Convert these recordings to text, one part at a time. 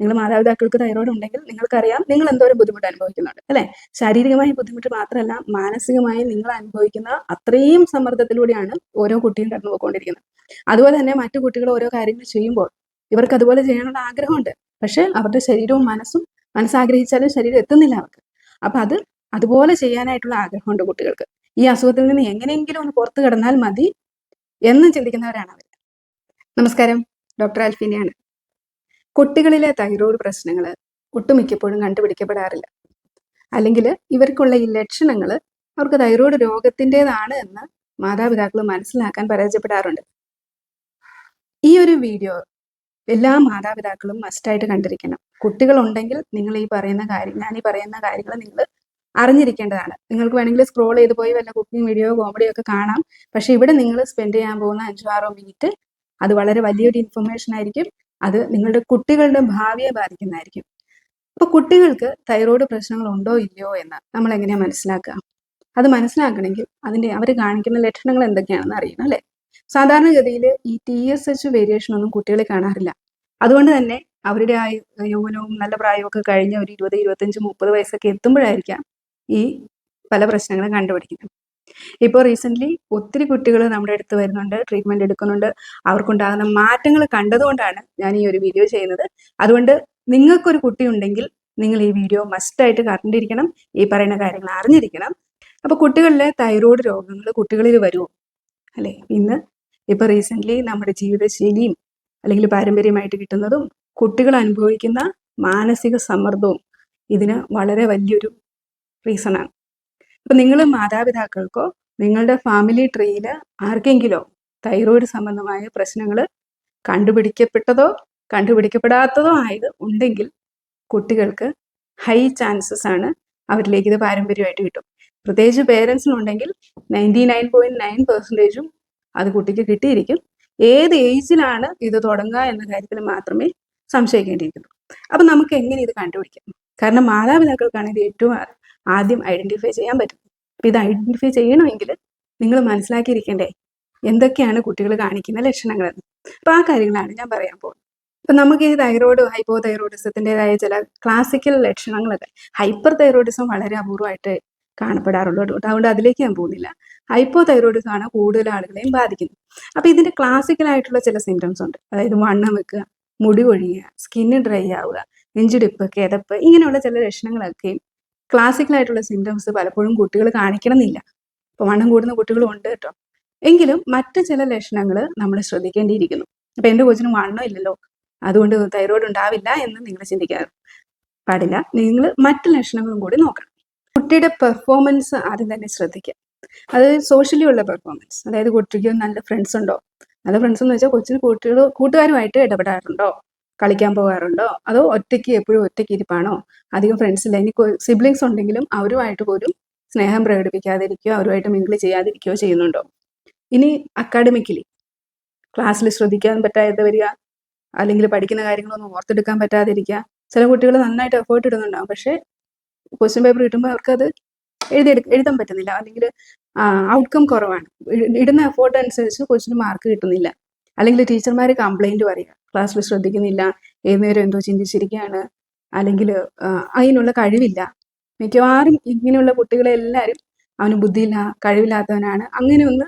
നിങ്ങൾ മാതാപിതാക്കൾക്ക് തൈറോയ്ഡ് ഉണ്ടെങ്കിൽ നിങ്ങൾക്കറിയാം നിങ്ങൾ എന്തോരം ബുദ്ധിമുട്ട് അനുഭവിക്കുന്നുണ്ട് അല്ലെ? ശാരീരികമായ ബുദ്ധിമുട്ട് മാത്രമല്ല മാനസികമായി നിങ്ങൾ അനുഭവിക്കുന്ന അത്രയും സമ്മർദ്ദത്തിലൂടെയാണ് ഓരോ കുട്ടിയും കടന്നു പോയിക്കൊണ്ടിരിക്കുന്നത് അതുപോലെ തന്നെ മറ്റു കുട്ടികൾ ഓരോ കാര്യങ്ങൾ ചെയ്യുമ്പോൾ ഇവർക്ക് അതുപോലെ ചെയ്യാനുള്ള ആഗ്രഹമുണ്ട്. പക്ഷെ അവരുടെ ശരീരവും മനസ്സും മനസ്സാഗ്രഹിച്ചാലും ശരീരം എത്തുന്നില്ല അവർക്ക്. അപ്പൊ അത് അതുപോലെ ചെയ്യാനായിട്ടുള്ള ആഗ്രഹമുണ്ട് കുട്ടികൾക്ക്. ഈ അസുഖത്തിൽ നിന്ന് എങ്ങനെയെങ്കിലും ഒന്ന് പുറത്തു കിടന്നാൽ മതി എന്ന് ചിന്തിക്കുന്നവരാണ് അവർ നമസ്കാരം. ഡോക്ടർ ആൽഫീനയാണ്. കുട്ടികളിലെ തൈറോയ്ഡ് പ്രശ്നങ്ങൾ ഒട്ടുമിക്കപ്പോഴും കണ്ടുപിടിക്കപ്പെടാറില്ല. അല്ലെങ്കിൽ ഇവർക്കുള്ള ഈ ലക്ഷണങ്ങൾ അവർക്ക് തൈറോയ്ഡ് രോഗത്തിന്റെതാണ് എന്ന് മാതാപിതാക്കൾ മനസ്സിലാക്കാൻ പരാജയപ്പെടാറുണ്ട്. ഈ ഒരു വീഡിയോ എല്ലാ മാതാപിതാക്കളും മസ്റ്റായിട്ട് കണ്ടിരിക്കണം. കുട്ടികളുണ്ടെങ്കിൽ നിങ്ങൾ ഈ പറയുന്ന കാര്യം ഞാൻ ഈ പറയുന്ന കാര്യങ്ങൾ നിങ്ങൾ അറിഞ്ഞിരിക്കേണ്ടതാണ്. നിങ്ങൾക്ക് വേണമെങ്കിൽ സ്ക്രോൾ ചെയ്ത് പോയി വല്ല കുക്കിംഗ് വീഡിയോ കോമഡിയോ ഒക്കെ കാണാം. പക്ഷെ ഇവിടെ നിങ്ങൾ സ്പെൻഡ് ചെയ്യാൻ പോകുന്ന അഞ്ചോ ആറോ മിനിറ്റ് അത് വളരെ വലിയൊരു ഇൻഫർമേഷൻ ആയിരിക്കും. അത് നിങ്ങളുടെ കുട്ടികളുടെ ഭാവിയെ ബാധിക്കുന്നതായിരിക്കും. അപ്പൊ കുട്ടികൾക്ക് തൈറോയ്ഡ് പ്രശ്നങ്ങൾ ഉണ്ടോ ഇല്ലയോ എന്ന് നമ്മൾ എങ്ങനെയാ മനസ്സിലാക്കുക? അത് മനസ്സിലാക്കണമെങ്കിൽ അതിന്റെ അവർ കാണിക്കുന്ന ലക്ഷണങ്ങൾ എന്തൊക്കെയാണെന്ന് അറിയണം അല്ലെ? സാധാരണഗതിയിൽ ഈ ടി എസ് എച്ച് വേരിയേഷൻ ഒന്നും കുട്ടികളെ കാണാറില്ല. അതുകൊണ്ട് തന്നെ അവരുടെ ആ യൗവനവും നല്ല പ്രായവും ഒക്കെ കഴിഞ്ഞ ഒരു ഇരുപത് ഇരുപത്തഞ്ച് മുപ്പത് വയസ്സൊക്കെ എത്തുമ്പോഴായിരിക്കാം ഈ പല പ്രശ്നങ്ങളും കണ്ടുപിടിക്കുന്നത്. ഇപ്പോൾ റീസെന്റ് ഒത്തിരി കുട്ടികൾ നമ്മുടെ അടുത്ത് വരുന്നുണ്ട് ട്രീറ്റ്മെന്റ് എടുക്കുന്നുണ്ട്. അവർക്കുണ്ടാകുന്ന മാറ്റങ്ങൾ കണ്ടതുകൊണ്ടാണ് ഞാൻ ഈ ഒരു വീഡിയോ ചെയ്യുന്നത്. അതുകൊണ്ട് നിങ്ങൾക്കൊരു കുട്ടി ഉണ്ടെങ്കിൽ നിങ്ങൾ ഈ വീഡിയോ മസ്റ്റായിട്ട് കണ്ടിരിക്കണം ഈ പറയുന്ന കാര്യങ്ങൾ അറിഞ്ഞിരിക്കണം. അപ്പോൾ കുട്ടികളിലെ തൈറോയ്ഡ് രോഗങ്ങൾ കുട്ടികളിൽ വരുമോ അല്ലേ? ഇന്ന് ഇപ്പോൾ റീസെന്റ് നമ്മുടെ ജീവിതശൈലിയും അല്ലെങ്കിൽ പാരമ്പര്യമായിട്ട് കിട്ടുന്നതും കുട്ടികൾ അനുഭവിക്കുന്ന മാനസിക സമ്മർദ്ദവും ഇതിന് വളരെ വലിയൊരു റീസണാണ് അപ്പൊ നിങ്ങൾ മാതാപിതാക്കൾക്കോ നിങ്ങളുടെ ഫാമിലി ട്രീയിൽ ആർക്കെങ്കിലോ തൈറോയിഡ് സംബന്ധമായ പ്രശ്നങ്ങൾ കണ്ടുപിടിക്കപ്പെട്ടതോ കണ്ടുപിടിക്കപ്പെടാത്തതോ ആയത് ഉണ്ടെങ്കിൽ കുട്ടികൾക്ക് ഹൈ ചാൻസസ് ആണ് അവരിലേക്ക് ഇത് പാരമ്പര്യമായിട്ട് കിട്ടും. പ്രത്യേകിച്ച് പേരൻസിനുണ്ടെങ്കിൽ നയന്റി നയൻ പോയിന്റ് നയൻ പെർസെന്റേജും അത് കുട്ടിക്ക് കിട്ടിയിരിക്കും. ഏത് ഏജിലാണ് ഇത് തുടങ്ങുക എന്ന കാര്യത്തിൽ മാത്രമേ സംശയിക്കേണ്ടിയിരിക്കുന്നു. അപ്പൊ നമുക്ക് എങ്ങനെ ഇത് കണ്ടുപിടിക്കാം? കാരണം മാതാപിതാക്കൾക്കാണ് ഇത് ഏറ്റവും ആദ്യം ഐഡന്റിഫൈ ചെയ്യാൻ പറ്റും. അപ്പൊ ഇത് ഐഡന്റിഫൈ ചെയ്യണമെങ്കിൽ നിങ്ങൾ മനസ്സിലാക്കിയിരിക്കേണ്ടേ എന്തൊക്കെയാണ് കുട്ടികൾ കാണിക്കുന്ന ലക്ഷണങ്ങളെന്ന് അപ്പൊ ആ കാര്യങ്ങളാണ് ഞാൻ പറയാൻ പോകുന്നത്. അപ്പൊ നമുക്ക് ഈ തൈറോയ്ഡ് ഹൈപ്പോ തൈറോയിഡിസത്തിന്റെതായ ചില ക്ലാസിക്കൽ ലക്ഷണങ്ങളൊക്കെ ഹൈപ്പർ തൈറോയിഡിസം വളരെ അപൂർവമായിട്ട് കാണപ്പെടാറുള്ളൂ അതുകൊണ്ട് അതിലേക്ക് ഞാൻ പോകുന്നില്ല. ഹൈപ്പോ തൈറോയിഡിസം ആണ് കൂടുതൽ ആളുകളെയും ബാധിക്കുന്നത്. അപ്പൊ ഇതിന്റെ ക്ലാസിക്കൽ ആയിട്ടുള്ള ചില സിംറ്റംസ് ഉണ്ട്. അതായത് വണ്ണം വെക്കുക മുടി കൊഴിയുക സ്കിന്ന് ഡ്രൈ ആവുക നെഞ്ചിടിപ്പ് കിതപ്പ് ഇങ്ങനെയുള്ള ചില ലക്ഷണങ്ങളൊക്കെയും ക്ലാസിക്കൽ ആയിട്ടുള്ള സിംറ്റംസ് പലപ്പോഴും കുട്ടികൾ കാണിക്കണമെന്നില്ല. ഇപ്പൊ വണ്ണം കൂടുന്ന കുട്ടികളും ഉണ്ട് കേട്ടോ. എങ്കിലും മറ്റു ചില ലക്ഷണങ്ങൾ നമ്മൾ ശ്രദ്ധിക്കേണ്ടിയിരിക്കുന്നു. അപ്പൊ എന്റെ കൊച്ചിന് വണ്ണം ഇല്ലല്ലോ. അതുകൊണ്ട് തൈറോയ്ഡ് ഉണ്ടാവില്ല എന്ന് നിങ്ങൾ ചിന്തിക്കാൻ പാടില്ല. നിങ്ങൾ മറ്റു ലക്ഷണങ്ങളും കൂടി നോക്കണം. കുട്ടിയുടെ പെർഫോമൻസ് ആദ്യം തന്നെ ശ്രദ്ധിക്കുക. അത് സോഷ്യലി ഉള്ള പെർഫോമൻസ് അതായത് കുട്ടിക്ക് നല്ല ഫ്രണ്ട്സ് ഉണ്ടോ? നല്ല ഫ്രണ്ട്സ് എന്ന് വെച്ചാൽ കൊച്ചിന് കൂട്ടുകാരുമായിട്ട് ഇടപെടാറുണ്ടോ? കളിക്കാൻ പോകാറുണ്ടോ? അതോ ഒറ്റയ്ക്ക് എപ്പോഴും ഒറ്റയ്ക്ക് ഇരിപ്പാണോ? അധികം ഫ്രണ്ട്സ് ഇല്ല. ഇനി സിബ്ലിങ്സ് ഉണ്ടെങ്കിലും അവരുമായിട്ട് പോലും സ്നേഹം പ്രകടിപ്പിക്കാതിരിക്കുകയോ അവരുമായിട്ട് മിങ്കിൾ ചെയ്യാതിരിക്കുകയോ ചെയ്യുന്നുണ്ടോ? ഇനി അക്കാഡമിക്കലി ക്ലാസ്സിൽ ശ്രദ്ധിക്കാൻ പറ്റാതെ വരിക അല്ലെങ്കിൽ പഠിക്കുന്ന കാര്യങ്ങളൊന്നും ഓർത്തെടുക്കാൻ പറ്റാതിരിക്കുക ചില കുട്ടികൾ നന്നായിട്ട് എഫേർട്ട് ഇടുന്നുണ്ടാവും. പക്ഷേ ക്വസ്റ്റ്യൻ പേപ്പർ കിട്ടുമ്പോൾ അവർക്കത് എഴുതി എഴുതാൻ പറ്റുന്നില്ല. അല്ലെങ്കിൽ ഔട്ട്കം കുറവാണ്. ഇടുന്ന എഫേർട്ട് അനുസരിച്ച് ക്വസ്റ്റിന് മാർക്ക് കിട്ടുന്നില്ല. അല്ലെങ്കിൽ ടീച്ചർമാർ കംപ്ലൈന്റ് പറയുക. ക്ലാസ്സിൽ ശ്രദ്ധിക്കുന്നില്ല ഏത് എന്തോ ചിന്തിച്ചിരിക്കുകയാണ്. അല്ലെങ്കിൽ അതിനുള്ള കഴിവില്ല. മിക്കവാറും ഇങ്ങനെയുള്ള കുട്ടികളെ എല്ലാവരും അവന് ബുദ്ധിയില്ല കഴിവില്ലാത്തവനാണ്. അങ്ങനെ ഒന്ന്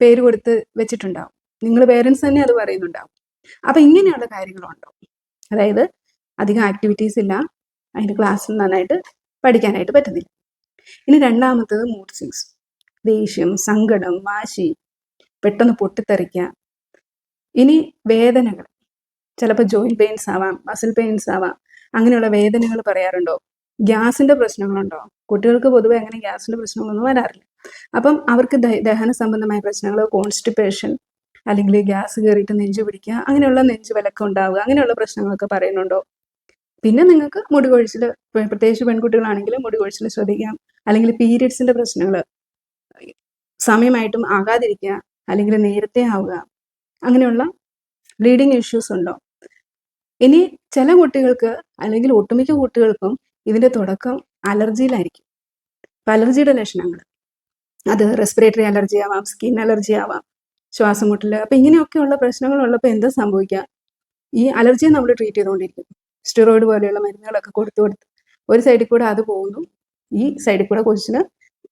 പേര് കൊടുത്ത് വെച്ചിട്ടുണ്ടാവും. നിങ്ങൾ പേരൻസ് തന്നെ അത് പറയുന്നുണ്ടാവും. അപ്പം ഇങ്ങനെയുള്ള കാര്യങ്ങളുണ്ടോ അതായത് അധികം ആക്ടിവിറ്റീസ് ഇല്ല. അതിന്റെ ക്ലാസ്സിൽ നന്നായിട്ട് പഠിക്കാനായിട്ട് പറ്റുന്നില്ല. ഇനി രണ്ടാമത്തത് മൂഡ് സ്വിങ്സ് ദേഷ്യം സങ്കടം വാശി. പെട്ടെന്ന് പൊട്ടിത്തെറിക്കുക ഇനി വേദനകൾ. ചിലപ്പോൾ ജോയിന്റ് പെയിൻസ് ആവാം മസിൽ പെയിൻസ് ആവാം അങ്ങനെയുള്ള വേദനകൾ പറയാറുണ്ടോ? ഗ്യാസിന്റെ പ്രശ്നങ്ങളുണ്ടോ? കുട്ടികൾക്ക് പൊതുവെ അങ്ങനെ ഗ്യാസിന്റെ പ്രശ്നങ്ങളൊന്നും വരാറില്ല. അപ്പം അവർക്ക് ദഹന സംബന്ധമായ പ്രശ്നങ്ങൾ കോൺസ്റ്റിപ്പേഷൻ അല്ലെങ്കിൽ ഗ്യാസ് കയറിയിട്ട് നെഞ്ചു പിടിക്കുക അങ്ങനെയുള്ള നെഞ്ചു വിലക്കം ഉണ്ടാവുക അങ്ങനെയുള്ള പ്രശ്നങ്ങളൊക്കെ പറയുന്നുണ്ടോ? പിന്നെ നിങ്ങൾക്ക് മുടി കൊഴിച്ചിൽ പ്രത്യേകിച്ച് പെൺകുട്ടികളാണെങ്കിൽ മുടി കൊഴിച്ചിൽ ശ്രദ്ധിക്കാം. അല്ലെങ്കിൽ പീരിയഡ്സിന്റെ പ്രശ്നങ്ങൾ. സമയമായിട്ടും ആകാതിരിക്കുക അല്ലെങ്കിൽ നേരത്തെ ആവുക അങ്ങനെയുള്ള ബ്ലീഡിങ് ഇഷ്യൂസ് ഉണ്ടോ? ഇനി ചില കുട്ടികൾക്ക് അല്ലെങ്കിൽ ഒട്ടുമിക്ക കുട്ടികൾക്കും ഇതിന്റെ തുടക്കം അലർജിയിലായിരിക്കും. അപ്പം അലർജിയുടെ ലക്ഷണങ്ങൾ. അത് റെസ്പിറേറ്ററി അലർജി ആവാം സ്കിൻ അലർജി ആവാം ശ്വാസം മുട്ടൽ അപ്പൊ ഇങ്ങനെയൊക്കെയുള്ള പ്രശ്നങ്ങൾ ഉള്ളപ്പോൾ എന്താ സംഭവിക്കുക? ഈ അലർജിയെ നമ്മൾ ട്രീറ്റ് ചെയ്തുകൊണ്ടിരിക്കും സ്റ്റിറോയിഡ് പോലെയുള്ള മരുന്നുകളൊക്കെ കൊടുത്തു കൊടുത്ത് ഒരു സൈഡിൽ കൂടെ അത് പോകുന്നു. ഈ സൈഡിൽ കൂടെ കൊച്ചിന്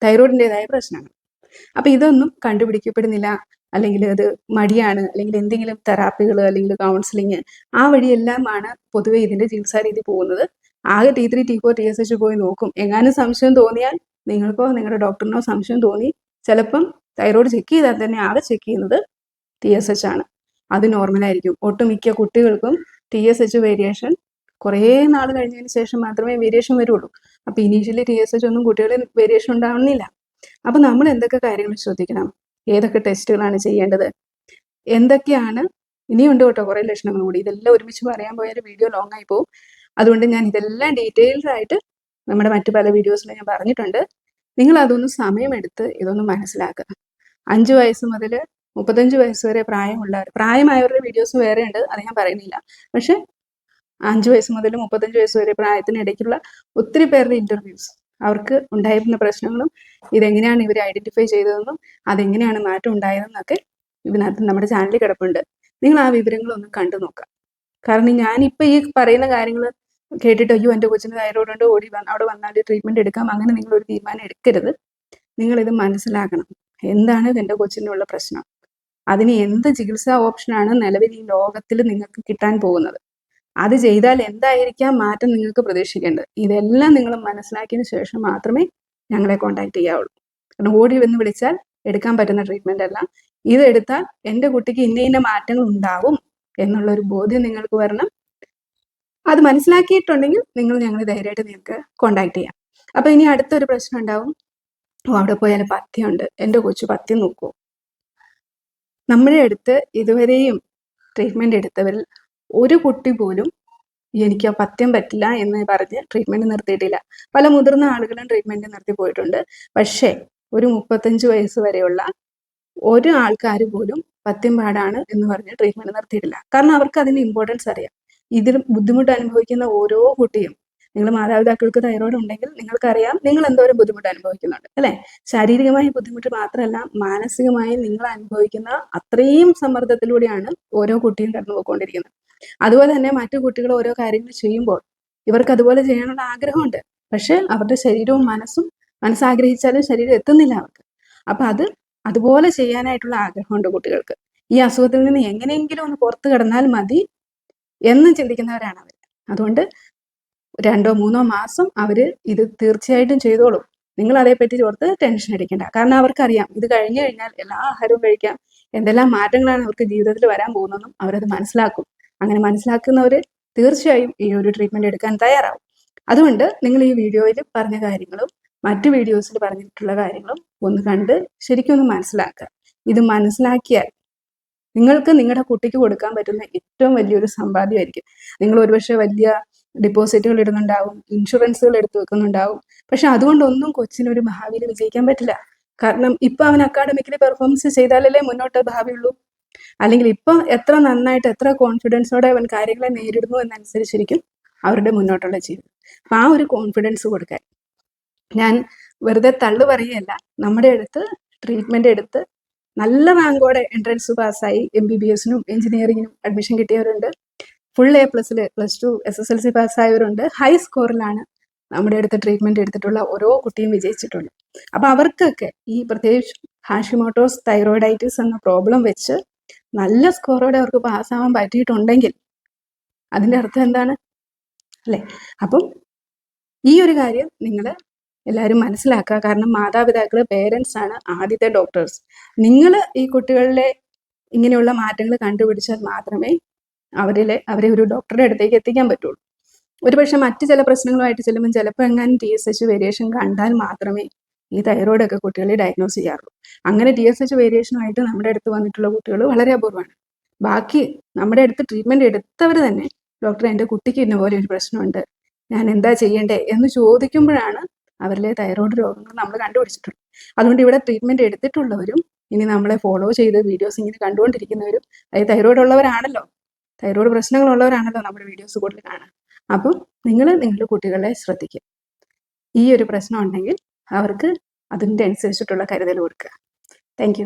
തൈറോയിഡിന്റെതായ പ്രശ്നങ്ങൾ. അപ്പൊ ഇതൊന്നും കണ്ടുപിടിക്കപ്പെടുന്നില്ല. അല്ലെങ്കിൽ അത് മടിയാണ് അല്ലെങ്കിൽ എന്തെങ്കിലും തെറാപ്പികൾ അല്ലെങ്കിൽ കൗൺസിലിങ് ആ വഴിയെല്ലാമാണ് പൊതുവെ ഇതിന്റെ ചികിത്സാ രീതി പോകുന്നത്. ആകെ T three T four T S H പോയി നോക്കും. എങ്ങാനും സംശയം തോന്നിയാൽ നിങ്ങൾക്കോ നിങ്ങളുടെ ഡോക്ടറിനോ സംശയം തോന്നി ചിലപ്പം തൈറോയ്ഡ് ചെക്ക് ചെയ്താൽ തന്നെ ആകെ ചെക്ക് ചെയ്യുന്നത് ടി എസ് എച്ച് ആണ്. അത് നോർമലായിരിക്കും ഒട്ടുമിക്ക കുട്ടികൾക്കും ടി എസ് എച്ച് വേരിയേഷൻ കുറേ നാൾ കഴിഞ്ഞതിന് ശേഷം മാത്രമേ വേരിയേഷൻ വരുള്ളൂ. അപ്പൊ ഇനീഷ്യലി ടി എസ് എച്ച് ഒന്നും കുട്ടികളിൽ വേരിയേഷൻ ഉണ്ടാവുന്നില്ല. അപ്പൊ നമ്മൾ എന്തൊക്കെ കാര്യങ്ങൾ ശ്രദ്ധിക്കണം? ഏതൊക്കെ ടെസ്റ്റുകളാണ് ചെയ്യേണ്ടത്? എന്തൊക്കെയാണ്? ഇനിയുണ്ട് കേട്ടോ കുറേ ലക്ഷണങ്ങൾ കൂടി. ഇതെല്ലാം ഒരുമിച്ച് പറയാൻ പോയാൽ വീഡിയോ ലോങ് ആയി പോകും അതുകൊണ്ട് ഞാൻ ഇതെല്ലാം ഡീറ്റെയിൽഡ് ആയിട്ട് നമ്മുടെ മറ്റു പല വീഡിയോസിൽ ഞാൻ പറഞ്ഞിട്ടുണ്ട്. നിങ്ങൾ അതൊന്ന് സമയമെടുത്ത് ഇതൊന്ന് മനസ്സിലാക്കുക. അഞ്ച് വയസ്സ് മുതൽ മുപ്പത്തഞ്ച് വയസ്സ് വരെ പ്രായമുള്ളവർ പ്രായമായവരുടെ വീഡിയോസ് വേറെ ഉണ്ട്. അത് ഞാൻ പറയുന്നില്ല. പക്ഷെ അഞ്ച് വയസ്സ് മുതൽ മുപ്പത്തഞ്ച് വയസ്സ് വരെ പ്രായത്തിനിടയ്ക്കുള്ള ഒത്തിരി പേരുടെ ഇന്റർവ്യൂസ് അവർക്ക് ഉണ്ടായിരുന്ന പ്രശ്നങ്ങളും ഇതെങ്ങനെയാണ് ഇവർ ഐഡന്റിഫൈ ചെയ്തതെന്നും അതെങ്ങനെയാണ് മാറ്റം ഉണ്ടായതെന്നൊക്കെ ഇതിനകത്ത് നമ്മുടെ ചാനലിൽ കിടപ്പുണ്ട്. നിങ്ങൾ ആ വിവരങ്ങളൊന്ന് കണ്ടു നോക്കാം കാരണം ഞാൻ ഞാനിപ്പോൾ ഈ പറയുന്ന കാര്യങ്ങൾ കേട്ടിട്ട് അയ്യോ എന്റെ കൊച്ചിന് തൈറോയ്ഡ് ഉണ്ട് ഓടി അവിടെ വന്നാൽ ട്രീറ്റ്മെന്റ് എടുക്കാം അങ്ങനെ നിങ്ങൾ ഒരു തീരുമാനം എടുക്കരുത്. നിങ്ങൾ ഇത് മനസ്സിലാക്കണം. എന്താണ് എന്റെ കൊച്ചിനുള്ള പ്രശ്നം? അതിന് എന്ത് ചികിത്സാ ഓപ്ഷനാണ് നിലവിൽ ഈ ലോകത്തിൽ നിങ്ങൾക്ക് കിട്ടാൻ പോകുന്നത്? അത് ചെയ്താൽ എന്തായിരിക്കാം മാറ്റം നിങ്ങൾക്ക് പ്രതീക്ഷിക്കേണ്ടത്? ഇതെല്ലാം നിങ്ങൾ മനസ്സിലാക്കിയതിന് ശേഷം മാത്രമേ ഞങ്ങളെ കോൺടാക്ട് ചെയ്യാവുള്ളൂ. കാരണം ഓടി വന്ന് വിളിച്ചാൽ എടുക്കാൻ പറ്റുന്ന ട്രീറ്റ്മെന്റ് അല്ല. ഇതെടുത്താൽ എന്റെ കുട്ടിക്ക് ഇന്ന ഇന്ന മാറ്റങ്ങൾ ഉണ്ടാവും എന്നുള്ള ഒരു ബോധ്യം നിങ്ങൾക്ക് വരണം. അത് മനസ്സിലാക്കിയിട്ടുണ്ടെങ്കിൽ നിങ്ങൾ ഞങ്ങൾ ധൈര്യമായിട്ട് നിങ്ങൾക്ക് കോണ്ടാക്ട് ചെയ്യാം. അപ്പൊ ഇനി അടുത്തൊരു പ്രശ്നം ഉണ്ടാവും. ഓ അവിടെ പോയാൽ പഥ്യമുണ്ട്. എന്റെ കൊച്ചു പഥ്യം നോക്കൂ. നമ്മുടെ അടുത്ത് ഇതുവരെയും ട്രീറ്റ്മെന്റ് എടുത്തവരിൽ ഒരു കുട്ടി പോലും എനിക്ക് പത്യം പറ്റില്ല എന്ന് പറഞ്ഞ് ട്രീറ്റ്മെന്റ് നിർത്തിയിട്ടില്ല. പല മുതിർന്ന ആളുകളും ട്രീറ്റ്മെന്റ് നിർത്തി പോയിട്ടുണ്ട്. പക്ഷേ ഒരു മുപ്പത്തഞ്ച് വയസ്സ് വരെയുള്ള ഒരു ആൾക്കാർ പോലും പത്യം പാടാണ് എന്ന് പറഞ്ഞ് ട്രീറ്റ്മെന്റ് നിർത്തിയിട്ടില്ല. കാരണം അവർക്ക് അതിന്റെ ഇമ്പോർട്ടൻസ് അറിയാം. ഇതിൽ ബുദ്ധിമുട്ട് അനുഭവിക്കുന്ന ഓരോ കുട്ടിയും നിങ്ങൾ മാതാപിതാക്കൾക്ക് തൈറോയ്ഡ് ഉണ്ടെങ്കിൽ നിങ്ങൾക്കറിയാം നിങ്ങൾ എന്തോരം ബുദ്ധിമുട്ട് അനുഭവിക്കുന്നുണ്ട് അല്ലെ? ശാരീരികമായ ബുദ്ധിമുട്ട് മാത്രമല്ല മാനസികമായി നിങ്ങൾ അനുഭവിക്കുന്ന അത്രയും സമ്മർദ്ദത്തിലൂടെയാണ് ഓരോ കുട്ടിയും കടന്നു പോയിക്കൊണ്ടിരിക്കുന്നത് അതുപോലെ തന്നെ മറ്റു കുട്ടികൾ ഓരോ കാര്യങ്ങൾ ചെയ്യുമ്പോൾ ഇവർക്ക് അതുപോലെ ചെയ്യാനുള്ള ആഗ്രഹമുണ്ട്. പക്ഷെ അവരുടെ ശരീരവും മനസ്സും മനസ്സാഗ്രഹിച്ചാലും ശരീരം എത്തുന്നില്ല അവർക്ക്. അപ്പൊ അത് അതുപോലെ ചെയ്യാനായിട്ടുള്ള ആഗ്രഹമുണ്ട് കുട്ടികൾക്ക്. ഈ അസുഖത്തിൽ നിന്ന് എങ്ങനെയെങ്കിലും ഒന്ന് പുറത്തു കിടന്നാൽ മതി എന്ന് ചിന്തിക്കുന്നവരാണ് അവർ അതുകൊണ്ട് രണ്ടോ മൂന്നോ മാസം അവർ ഇത് തീർച്ചയായിട്ടും ചെയ്തോളും. നിങ്ങൾ അതേപ്പറ്റി ഓർത്ത് ടെൻഷൻ അടിക്കേണ്ട. കാരണം അവർക്കറിയാം ഇത് കഴിഞ്ഞു കഴിഞ്ഞാൽ എല്ലാ ആഹാരവും കഴിക്കാം. എന്തെല്ലാം മാറ്റങ്ങളാണ് അവർക്ക് ജീവിതത്തിൽ വരാൻ പോകുന്നതെന്നും അവരത് മനസ്സിലാക്കും. അങ്ങനെ മനസ്സിലാക്കുന്നവർ തീർച്ചയായും ഈ ഒരു ട്രീറ്റ്മെന്റ് എടുക്കാൻ തയ്യാറാവും. അതുകൊണ്ട് നിങ്ങൾ ഈ വീഡിയോയിൽ പറഞ്ഞ കാര്യങ്ങളും മറ്റു വീഡിയോസിൽ പറഞ്ഞിട്ടുള്ള കാര്യങ്ങളും ഒന്ന് കണ്ട് ശരിക്കും ഒന്ന് മനസ്സിലാക്കുക. ഇത് മനസ്സിലാക്കിയാൽ നിങ്ങൾക്ക് നിങ്ങളുടെ കുട്ടിക്ക് കൊടുക്കാൻ പറ്റുന്ന ഏറ്റവും വലിയൊരു സമ്പാദ്യമായിരിക്കും. നിങ്ങൾ ഒരുപക്ഷെ വലിയ ഡിപ്പോസിറ്റുകൾ ഇടുന്നുണ്ടാവും ഇൻഷുറൻസുകൾ എടുത്തു വെക്കുന്നുണ്ടാവും. പക്ഷെ അതുകൊണ്ടൊന്നും കൊച്ചിനൊരു ഭാവിയിൽ വിജയിക്കാൻ പറ്റില്ല. കാരണം ഇപ്പൊ അവൻ അക്കാഡമിക്കലി പെർഫോമൻസ് ചെയ്താലല്ലേ മുന്നോട്ട് ഭാവിയുള്ളൂ. അല്ലെങ്കിൽ ഇപ്പൊ എത്ര നന്നായിട്ട് എത്ര കോൺഫിഡൻസോടെ അവൻ കാര്യങ്ങളെ നേരിടുന്നു എന്നനുസരിച്ചിരിക്കും അവരുടെ മുന്നോട്ടുള്ള ജീവിതം. അപ്പൊ ആ ഒരു കോൺഫിഡൻസ് കൊടുക്കാൻ ഞാൻ വെറുതെ തള്ളു പറയുകയല്ല. നമ്മുടെ അടുത്ത് ട്രീറ്റ്മെന്റ് എടുത്ത് നല്ല റാങ്കോടെ എൻട്രൻസ് പാസ്സായി എം ബി ബി എസിനും എഞ്ചിനീയറിങ്ങിനും അഡ്മിഷൻ കിട്ടിയവരുണ്ട്. Full A പ്ലസ്സിൽ plus two S S L C പാസ്സായവരുണ്ട്. High സ്കോറിലാണ് നമ്മുടെ അടുത്ത് ട്രീറ്റ്മെന്റ് എടുത്തിട്ടുള്ള ഓരോ കുട്ടിയും വിജയിച്ചിട്ടുണ്ട്. അപ്പൊ അവർക്കൊക്കെ ഈ പ്രത്യേകിച്ച് ഹാഷിമോട്ടോസ് തൈറോയിഡൈറ്റിസ് എന്ന പ്രോബ്ലം വെച്ച് നല്ല സ്കോറോടെ അവർക്ക് പാസ്സാവാൻ പറ്റിയിട്ടുണ്ടെങ്കിൽ അതിന്റെ അർത്ഥം എന്താണ്? അല്ലേ? അപ്പം ഈ ഒരു കാര്യം നിങ്ങൾ എല്ലാവരും മനസ്സിലാക്കുക. കാരണം മാതാപിതാക്കൾ പേരൻസ് ആണ് ആദ്യത്തെ ഡോക്ടേഴ്സ് നിങ്ങൾ ഈ കുട്ടികളിലെ ഇങ്ങനെയുള്ള മാറ്റങ്ങൾ കണ്ടുപിടിച്ചാൽ മാത്രമേ അവരിലെ അവരെ ഒരു ഡോക്ടറുടെ അടുത്തേക്ക് എത്തിക്കാൻ പറ്റുള്ളൂ. ഒരുപക്ഷെ മറ്റ് ചില പ്രശ്നങ്ങളുമായിട്ട് ചെല്ലുമ്പോൾ ചിലപ്പോൾ എങ്ങാനും ടി എസ് എച്ച് വേരിയേഷൻ കണ്ടാൽ മാത്രമേ ഈ തൈറോയ്ഡ് ഒക്കെ കുട്ടികളെ ഡയഗ്നോസ് ചെയ്യാറുള്ളൂ. അങ്ങനെ ടി എസ് എച്ച് വേരിയേഷനുമായിട്ട് നമ്മുടെ അടുത്ത് വന്നിട്ടുള്ള കുട്ടികൾ വളരെ അപൂർവമാണ്. ബാക്കി നമ്മുടെ അടുത്ത് ട്രീറ്റ്മെന്റ് എടുത്തവർ തന്നെ ഡോക്ടർ എന്റെ കുട്ടിക്ക് ഇന്ന പോലെ ഒരു പ്രശ്നമുണ്ട്. ഞാൻ എന്താ ചെയ്യേണ്ടേ എന്ന് ചോദിക്കുമ്പോഴാണ് അവരിലെ തൈറോയ്ഡ് രോഗങ്ങൾ നമ്മൾ കണ്ടുപിടിച്ചിട്ടുള്ളത്. അതുകൊണ്ട് ഇവിടെ ട്രീറ്റ്മെന്റ് എടുത്തിട്ടുള്ളവരും ഇനി നമ്മളെ ഫോളോ ചെയ്ത് വീഡിയോസ് ഇങ്ങനെ കണ്ടുകൊണ്ടിരിക്കുന്നവരും അതായത് തൈറോയ്ഡ് ഉള്ളവരാണല്ലോ. തൈറോയ്ഡ് പ്രശ്നങ്ങളുള്ളവരാണല്ലോ നമ്മുടെ വീഡിയോസ് കൂടുതൽ കാണാൻ. അപ്പം നിങ്ങൾ നിങ്ങളുടെ കുട്ടികളെ ശ്രദ്ധിക്കുക. ഈ ഒരു പ്രശ്നം ഉണ്ടെങ്കിൽ അവർക്ക് അതിന്റെ അനുസരിച്ചിട്ടുള്ള കരുതൽ കൊടുക്കുക. താങ്ക്